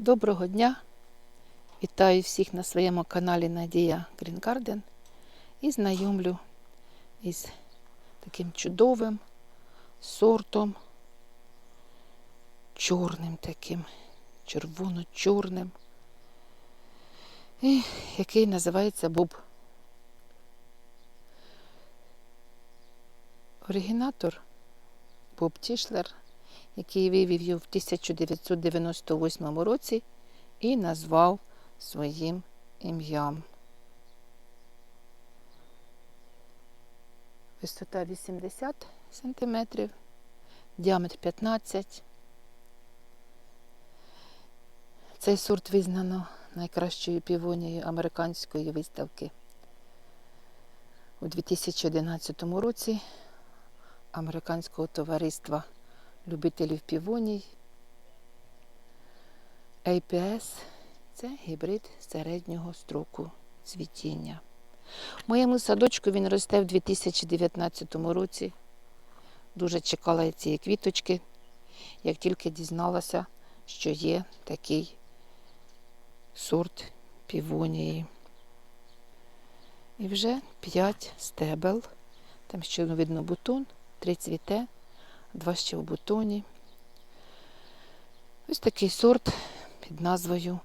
Доброго дня! Вітаю всіх на своєму каналі Надія Green Garden і знайомлю із таким чудовим сортом, чорним таким, червоно-чорним, який називається Боб. Оригінатор Боб Тішлер, який вивів в 1998 році і назвав своїм ім'ям. Висота 80 см, діаметр 15 Цей сорт визнано найкращою півонією американської виставки. У 2011 році Американського товариства любителів півоній APS це гібрид середнього строку цвітіння. В моєму садочку він росте в 2019 році. Дуже чекала цієї квіточки, як тільки дізналася, що є такий сорт півонії. І вже 5 стебел. Там ще видно бутон, три цвіте, два ще в бутоні. Ось такий сорт під назвою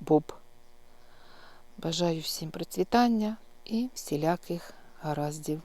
Боб. Бажаю всім процвітання і всіляких гараздів.